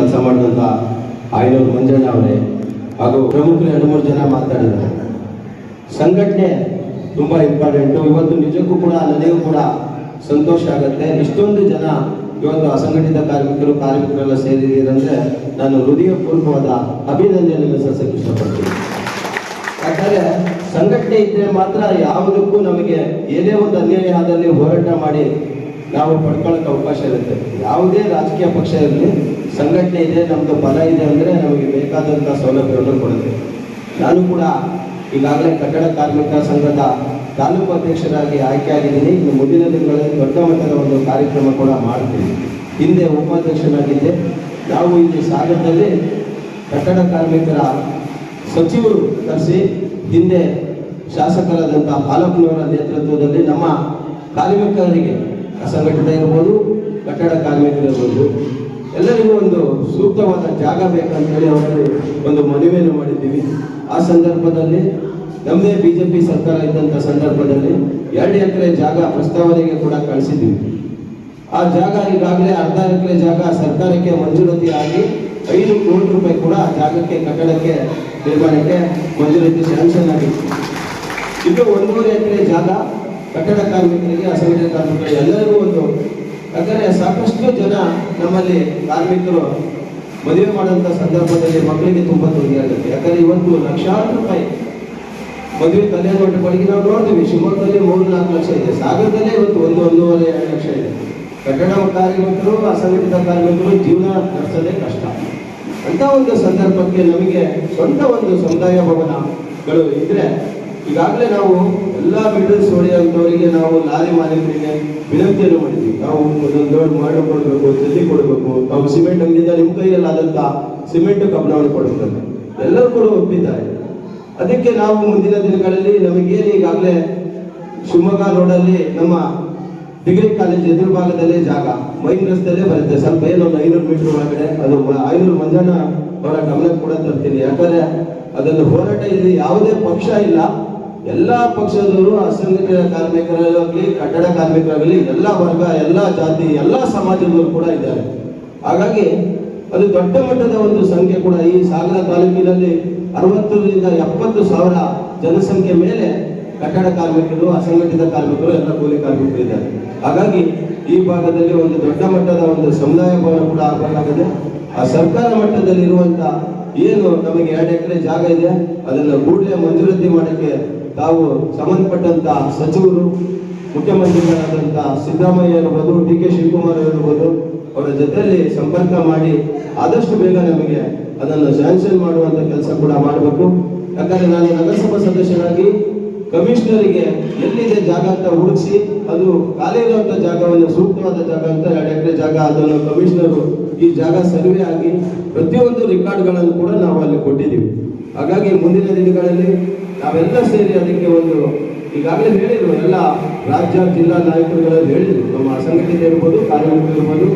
ಕೆಲಸ ಮಾಡಿದಂಥ ಆಯನೂರು ಮಂಜಣ್ಣ ಅವರೇ ಹಾಗೂ ಪ್ರಮುಖರು ಎರಡು ಮೂರು ಜನ ಮಾತಾಡಿದ್ದಾರೆ. ಸಂಘಟನೆ ತುಂಬ ಇಂಪಾರ್ಟೆಂಟು ಇವತ್ತು ನಿಜಕ್ಕೂ ಕೂಡ ನನಗೂ ಕೂಡ ಸಂತೋಷ ಆಗುತ್ತೆ. ಇಷ್ಟೊಂದು ಜನ ಇವತ್ತು ಅಸಂಘಟಿತ ಕಾರ್ಮಿಕರು, ಕಾರ್ಮಿಕರೆಲ್ಲ ಸೇರಿದ್ದೀರಂದ್ರೆ ನಾನು ಹೃದಯಪೂರ್ವಕವಾದ ಅಭಿನಂದನೆಯನ್ನು ಸಲ್ಲಿಸಕ್ಕೆ ಇಷ್ಟಪಡ್ತೀನಿ. ಯಾಕಂದರೆ ಸಂಘಟನೆ ಇದ್ರೆ ಮಾತ್ರ ಯಾವುದಕ್ಕೂ ನಮಗೆ ಏನೇ ಒಂದು ಅನ್ಯಾಯ ಆದಲ್ಲಿ ಹೋರಾಟ ಮಾಡಿ ನಾವು ಪಡ್ಕೊಳ್ಳೋಕೆ ಅವಕಾಶ ಇರುತ್ತೆ. ಯಾವುದೇ ರಾಜಕೀಯ ಪಕ್ಷ ಇರಲಿ, ಸಂಘಟನೆ ಇದೆ ನಮ್ಮದು ಬಲ ಇದೆ ಅಂದ್ರೆ ನಮಗೆ ಬೇಕಾದಂಥ ಸೌಲಭ್ಯವನ್ನು ಕೊಡುತ್ತೆ. ನಾನು ಕೂಡ ಈಗಾಗಲೇ ಕಟ್ಟಡ ಕಾರ್ಮಿಕ ಸಂಘದ ತಾಲೂಕು ಅಧ್ಯಕ್ಷರಾಗಿ ಆಯ್ಕೆಯಾಗಿದ್ದೀನಿ ಇನ್ನು ಮುಂದಿನ ದಿನಗಳಲ್ಲಿ ದೊಡ್ಡ ಮಟ್ಟದ ಒಂದು ಕಾರ್ಯಕ್ರಮ ಕೂಡ ಮಾಡ್ತೀನಿ. ಹಿಂದೆ ಉಪಾಧ್ಯಕ್ಷನಾಗಿದ್ದೆ. ನಾವು ಇಲ್ಲಿ ಸಾಗರದಲ್ಲಿ ಕಟ್ಟಡ ಕಾರ್ಮಿಕರ ಸಚಿವರು ಕರೆಸಿ, ಹಿಂದೆ ಶಾಸಕರಾದಂಥ ಹಾಲಪ್ಪನವರ ನೇತೃತ್ವದಲ್ಲಿ ನಮ್ಮ ಕಾರ್ಮಿಕರಿಗೆ ಅಸಂಘಟಿತ ಇರ್ಬೋದು ಕಟ್ಟಡ ಕಾರ್ಮಿಕರಿರ್ಬೋದು ಎಲ್ಲರಿಗೂ ಒಂದು ಸೂಕ್ತವಾದ ಜಾಗ ಬೇಕಂತೇಳಿ ಅವರಲ್ಲಿ ಒಂದು ಮನವಿಯನ್ನು ಮಾಡಿದ್ದೀವಿ. ಆ ಸಂದರ್ಭದಲ್ಲಿ ನಮ್ಮದೇ ಬಿ ಜೆ ಪಿ ಸರ್ಕಾರ ಇದ್ದಂಥ ಸಂದರ್ಭದಲ್ಲಿ ಎರಡು ಎಕರೆ ಜಾಗ ಪ್ರಸ್ತಾವನೆಗೆ ಕೂಡ ಕಳಿಸಿದ್ದೀವಿ. ಆ ಜಾಗ ಈಗಾಗಲೇ ಅರ್ಧ ಎಕರೆ ಜಾಗ ಸರ್ಕಾರಕ್ಕೆ ಮಂಜೂರಾತಿ ಆಗಿ ಐದು ಕೋಟಿ ರೂಪಾಯಿ ಕೂಡ ಆ ಜಾಗಕ್ಕೆ, ಕಟ್ಟಡಕ್ಕೆ, ನಿರ್ಮಾಣಕ್ಕೆ ಮಂಜೂರಾತಿ ಸ್ಯಾಂಕ್ಷನ್ ಆಗಿತ್ತು. ಇದು ಒಂದೂವರೆ ಎಕರೆ ಜಾಗ ಕಟ್ಟಡ ಕಾರ್ಮಿಕರಿಗೆ ಅಸಂಘಟಿತ ಕಾರ್ಮಿಕರಿಗೆ ಎಲ್ಲರಿಗೂ ಒಂದು ಯಾಕಂದರೆ ಸಾಕಷ್ಟು ಜನ ನಮ್ಮಲ್ಲಿ ಕಾರ್ಮಿಕರು ಮದುವೆ ಮಾಡುವಂಥ ಸಂದರ್ಭದಲ್ಲಿ ಮಕ್ಕಳಿಗೆ ತುಂಬ ತೊಂದರೆ ಆಗುತ್ತೆ. ಯಾಕಂದರೆ ಇವತ್ತು ಲಕ್ಷಾಂತರ ರೂಪಾಯಿ ಮದುವೆ ತಲೆ ದೊಡ್ಡ ಬಳಿಗೆ ನಾವು ನೋಡ್ತೀವಿ. ಶಿವಮೊಗ್ಗದಲ್ಲಿ ಮೂರು ನಾಲ್ಕು ಲಕ್ಷ ಇದೆ. ಸಾಗರದಲ್ಲೇ ಇವತ್ತು ಒಂದು, ಒಂದೂವರೆ, ಎರಡು ಲಕ್ಷ ಇದೆ. ಕಟ್ಟಡ ಕಾರ್ಮಿಕರು, ಅಸಂಘಟಿತ ಕಾರ್ಮಿಕರು ಜೀವನ ನಡೆಸೋದೇ ಕಷ್ಟ. ಅಂತ ಒಂದು ಸಂದರ್ಭಕ್ಕೆ ನಮಗೆ ಸ್ವಂತ ಒಂದು ಸಮುದಾಯ ಭವನಗಳು ಇದ್ರೆ ಈಗಾಗಲೇ ನಾವು ಎಲ್ಲ ಮಿಡಲ್ ಸ್ಟೋರಿ ಅಂತವರಿಗೆ ನಾವು ಲಾರಿ ಮಾಲೀಕರಿಗೆ ವಿನಂತಿಯನ್ನು ಮಾಡಿದ್ವಿ. ನಾವು ಒಂದೊಂದು ಲೋಡ್ ಮಾಡಿ ಕೊಡಬೇಕು ಜಲ್ಲಿ ಕೊಡಬೇಕು. ನಾವು ಸಿಮೆಂಟ್ ಅಂಗಡಿಯಿಂದ ನಿಮ್ಮ ಕೈಯಲ್ಲಿ ಆದಂಥ ಸಿಮೆಂಟ್ ಕಬ್ಬಣವನ್ನು ಕೊಡಬೇಕು. ಎಲ್ಲರೂ ಕೂಡ ಒಪ್ಪಿದ್ದಾರೆ. ಅದಕ್ಕೆ ನಾವು ಮುಂದಿನ ದಿನಗಳಲ್ಲಿ ನಮಗೇನು ಈಗಾಗಲೇ ಶಿವಮೊಗ್ಗ ರೋಡಲ್ಲಿ ನಮ್ಮ ಡಿಗ್ರಿ ಕಾಲೇಜ್ ಎದುರು ಭಾಗದಲ್ಲೇ ಜಾಗ, ಮೈನ್ ರಸ್ತೆಯಲ್ಲೇ ಬರುತ್ತೆ. ಸ್ವಲ್ಪ ಏನೋ ಒಂದು ಐನೂರು ಮೀಟರ್ ಒಳಗಡೆ, ಅದು ಐನೂರು ಮಂಜಣ್ಣ ಅವರ ಗಮನಕ್ಕೆ ಕೂಡ ತರ್ತೀನಿ. ಯಾಕಂದ್ರೆ ಅದನ್ನು ಹೋರಾಟ ಇಲ್ಲಿ ಯಾವುದೇ ಪಕ್ಷ ಇಲ್ಲ. ಎಲ್ಲಾ ಪಕ್ಷದವರು, ಅಸಂಘಟಿತ ಕಾರ್ಮಿಕರಾಗಲಿ, ಕಟ್ಟಡ ಕಾರ್ಮಿಕರಾಗಲಿ, ಎಲ್ಲ ವರ್ಗ, ಎಲ್ಲ ಜಾತಿ, ಎಲ್ಲ ಸಮಾಜದವರು ಕೂಡ ಇದ್ದಾರೆ. ಹಾಗಾಗಿ ಅದು ದೊಡ್ಡ ಮಟ್ಟದ ಒಂದು ಸಂಖ್ಯೆ ಕೂಡ ಈ ಸಾಗರ ತಾಲೂಕಿನಲ್ಲಿ ಅರವತ್ತರಿಂದ ಎಪ್ಪತ್ತು ಸಾವಿರ ಜನಸಂಖ್ಯೆ ಮೇಲೆ ಕಟ್ಟಡ ಕಾರ್ಮಿಕರು, ಅಸಂಘಟಿತ ಕಾರ್ಮಿಕರು, ಎಲ್ಲ ಕೂಲಿ ಕಾರ್ಮಿಕರು ಇದ್ದಾರೆ. ಹಾಗಾಗಿ ಈ ಭಾಗದಲ್ಲಿ ಒಂದು ದೊಡ್ಡ ಮಟ್ಟದ ಒಂದು ಸಮುದಾಯ ಭವನ ಕೂಡ ಆಗಬೇಕಾಗಿದೆ. ಆ ಸರ್ಕಾರ ಮಟ್ಟದಲ್ಲಿ ಇರುವಂತ ಏನು ನಮಗೆ ಎರಡು ಎಕರೆ ಜಾಗ ಇದೆ, ಅದನ್ನು ಕೂಡಲೇ ಮಂಜೂರಾತಿ ಮಾಡಕ್ಕೆ ತಾವು ಸಂಬಂಧಪಟ್ಟಂತ ಸಚಿವರು ಮುಖ್ಯಮಂತ್ರಿಗಳಾದಂಥ ಸಿದ್ದರಾಮಯ್ಯ ಇರ್ಬೋದು ಡಿ ಕೆ ಶಿವಕುಮಾರ್ ಇರ್ಬೋದು, ಅವರ ಜೊತೆಯಲ್ಲಿ ಸಂಪರ್ಕ ಮಾಡಿ ಆದಷ್ಟು ಬೇಗ ನಮಗೆ ಅದನ್ನು ಸ್ಯಾಂಕ್ಷನ್ ಮಾಡುವಂತ ಕೆಲಸ ಕೂಡ ಮಾಡಬೇಕು. ಯಾಕಂದ್ರೆ ನಾನು ನಗರಸಭಾ ಸದಸ್ಯರಾಗಿ ಕಮಿಷನರಿಗೆ ಎಲ್ಲಿದೆ ಜಾಗ ಅಂತ ಹುಡುಕಿಸಿ, ಅದು ಖಾಲಿ ಇರುವಂತ ಜಾಗವನ್ನು, ಸೂಕ್ತವಾದ ಜಾಗ ಅಂತ ಎರಡು ಎಕರೆ ಜಾಗ, ಅದನ್ನು ಕಮಿಷನರು ಈ ಜಾಗ ಸರ್ವೆ ಆಗಿ ಪ್ರತಿಯೊಂದು ರೆಕಾರ್ಡ್ಗಳನ್ನು ಕೂಡ ನಾವು ಅಲ್ಲಿ ಕೊಟ್ಟಿದ್ದೀವಿ. ಹಾಗಾಗಿ ಮುಂದಿನ ದಿನಗಳಲ್ಲಿ ನಾವೆಲ್ಲ ಸೇರಿ ಅದಕ್ಕೆ ಒಂದು ಈಗಾಗಲೇ ಹೇಳಿದ್ರು, ಎಲ್ಲ ರಾಜ್ಯ ಜಿಲ್ಲಾ ನಾಯಕರುಗಳಲ್ಲಿ ಹೇಳಿದ್ರು. ನಮ್ಮ ಅಸಂಘಟಿತ ಇರ್ಬೋದು, ಕಾರ್ಯಕರ್ತರು ಇರ್ಬೋದು,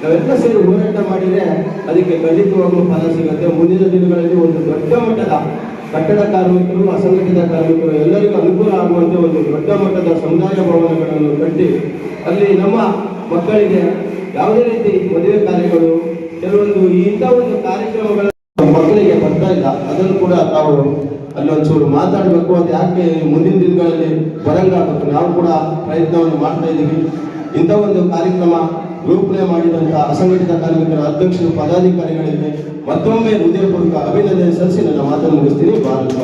ನಾವೆಲ್ಲ ಸೇರಿ ಹೋರಾಟ ಮಾಡಿದ್ರೆ ಅದಕ್ಕೆ ಖಂಡಿತವಾಗ್ಲೂ ಫಲ ಸಿಗುತ್ತೆ. ಮುಂದಿನ ದಿನಗಳಲ್ಲಿ ಒಂದು ದೊಡ್ಡ ಮಟ್ಟದ ಕಟ್ಟಡ ಕಾರ್ಮಿಕರು, ಅಸಂಘಟಿತ ಕಾರ್ಮಿಕರು ಎಲ್ಲರಿಗೂ ಅನುಕೂಲ ಆಗುವಂತೆ ಒಂದು ದೊಡ್ಡ ಮಟ್ಟದ ಸಮುದಾಯ ಭವನಗಳನ್ನು ಕಟ್ಟಿ, ಅಲ್ಲಿ ನಮ್ಮ ಮಕ್ಕಳಿಗೆ ಯಾವುದೇ ರೀತಿ ಮದುವೆ ಕಾರ್ಯಗಳು, ಕೆಲವೊಂದು ಇಂಥ ಒಂದು ಕಾರ್ಯಕ್ರಮಗಳು ಮಕ್ಕಳಿಗೆ ಬರ್ತಾ ಇಲ್ಲ. ಅದನ್ನು ಕೂಡ ತಾವು ಅಲ್ಲೊಂಚೂರು ಮಾತಾಡಬೇಕು ಅದು ಯಾಕೆ ಮುಂದಿನ ದಿನಗಳಲ್ಲಿ ಬರಂಗಾಗಬೇಕು ನಾವು ಕೂಡ ಪ್ರಯತ್ನವನ್ನು ಮಾಡ್ತಾ ಇದ್ದೀವಿ. ಇಂಥ ಒಂದು ಕಾರ್ಯಕ್ರಮ ರೂಪಣೆ ಮಾಡಿದಂಥ ಅಸಂಘಟಿತ ಕಾರ್ಮಿಕರ ಅಧ್ಯಕ್ಷರು, ಪದಾಧಿಕಾರಿಗಳಿಗೆ ಮತ್ತೊಮ್ಮೆ ಹೃದಯಪೂರ್ವಕ ಅಭಿನಂದನೆ ಸಲ್ಲಿಸಿ ನನ್ನ ಮಾತನ್ನು ಮುಗಿಸ್ತೀನಿ. ಭಾರತ